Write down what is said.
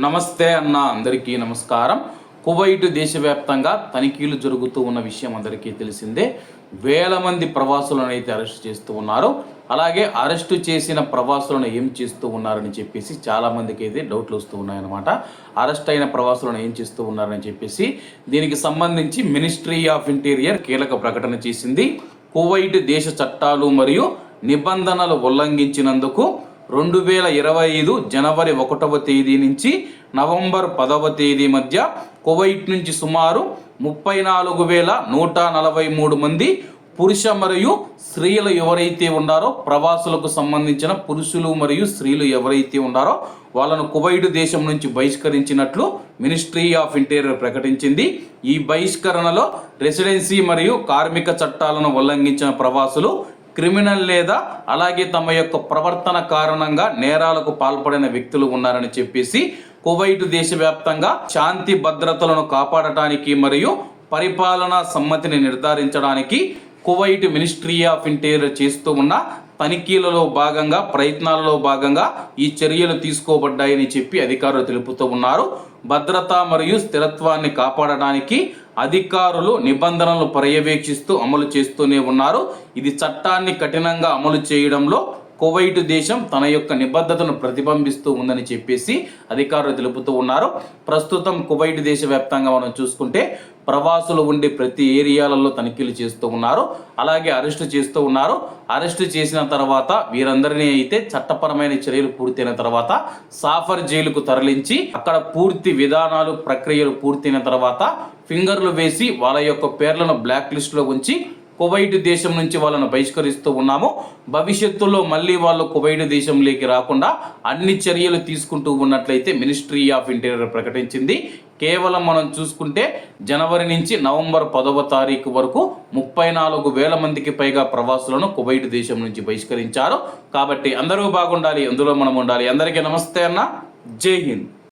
నమస్తే అన్న అందరికీ నమస్కారం. కువైట్ దేశవ్యాప్తంగా తనిఖీలు జరుగుతూ ఉన్న విషయం అందరికీ తెలిసిందే. వేల మంది ప్రవాసులను అయితే అరెస్ట్ చేస్తూ ఉన్నారు. అలాగే అరెస్టు చేసిన ప్రవాసులను ఏం చేస్తూ ఉన్నారని చెప్పేసి చాలామందికి అయితే డౌట్లు వస్తూ ఉన్నాయన్నమాట. అరెస్ట్ అయిన ప్రవాసులను ఏం చేస్తూ ఉన్నారని చెప్పేసి దీనికి సంబంధించి మినిస్ట్రీ ఆఫ్ ఇంటీరియర్ కీలక ప్రకటన చేసింది. కువైట్ దేశ చట్టాలు మరియు నిబంధనలు ఉల్లంఘించినందుకు రెండు వేల ఇరవై ఐదు జనవరి ఒకటవ తేదీ నుంచి నవంబర్ పదవ తేదీ మధ్య కువైట్ నుంచి సుమారు ముప్పై నాలుగు వేల నూట నలభై మూడు మంది పురుష మరియు స్త్రీలు ఎవరైతే ఉన్నారో ప్రవాసులకు సంబంధించిన పురుషులు మరియు స్త్రీలు ఎవరైతే ఉన్నారో వాళ్ళను కువైట్ దేశం నుంచి బహిష్కరించినట్లు మినిస్ట్రీ ఆఫ్ ఇంటీరియర్ ప్రకటించింది. ఈ బహిష్కరణలో రెసిడెన్సీ మరియు కార్మిక చట్టాలను ఉల్లంఘించిన ప్రవాసులు క్రిమినల్ లేదా అలాగే తమ యొక్క ప్రవర్తన కారణంగా నేరాలకు పాల్పడిన వ్యక్తులు ఉన్నారని చెప్పేసి కువైట్ దేశవ్యాప్తంగా శాంతి భద్రతలను కాపాడటానికి మరియు పరిపాలనా సమ్మతిని నిర్ధారించడానికి కువైట్ మినిస్ట్రీ ఆఫ్ ఇంటీరియర్ చేస్తూ ఉన్న తనిఖీలలో భాగంగా ప్రయత్నాలలో భాగంగా ఈ చర్యలు తీసుకోబడ్డాయని చెప్పి అధికారులు తెలుపుతూ ఉన్నారు. భద్రత మరియు స్థిరత్వాన్ని కాపాడడానికి అధికారులు నిబంధనలను పర్యవేక్షిస్తూ అమలు చేస్తూనే ఉన్నారు. ఇది చట్టాన్ని కఠినంగా అమలు చేయడంలో కువైట్ దేశం తన యొక్క నిబద్ధతను ప్రతిబింబిస్తూ ఉందని చెప్పేసి అధికారులు తెలుపుతూ ఉన్నారు. ప్రస్తుతం కువైట్ దేశవ్యాప్తంగా మనం చూసుకుంటే ప్రవాసులు ఉండే ప్రతి ఏరియాలలో తనిఖీలు చేస్తూ ఉన్నారు. అలాగే అరెస్టు చేస్తూ ఉన్నారు. అరెస్టు చేసిన తర్వాత వీరందరినీ అయితే చట్టపరమైన చర్యలు పూర్తయిన తర్వాత సాఫర్ జైలుకు తరలించి అక్కడ పూర్తి విధానాలు ప్రక్రియలు పూర్తయిన తర్వాత ఫింగర్లు వేసి వాళ్ళ యొక్క పేర్లను బ్లాక్ లిస్ట్లో ఉంచి కువైట్ దేశం నుంచి వాళ్ళను బహిష్కరిస్తూ ఉన్నాము. భవిష్యత్తులో మళ్ళీ వాళ్ళు కువైట్ దేశంలోకి రాకుండా అన్ని చర్యలు తీసుకుంటూ ఉన్నట్లయితే మినిస్ట్రీ ఆఫ్ ఇంటీరియర్ ప్రకటించింది. కేవలం మనం చూసుకుంటే జనవరి నుంచి నవంబర్ పదవ తారీఖు వరకు ముప్పై నాలుగు వేల మందికి పైగా ప్రవాసులను కువైట్ దేశం నుంచి బహిష్కరించారు. కాబట్టి అందరూ బాగుండాలి అందులో మనం ఉండాలి. అందరికీ నమస్తే అన్న. జై హింద్.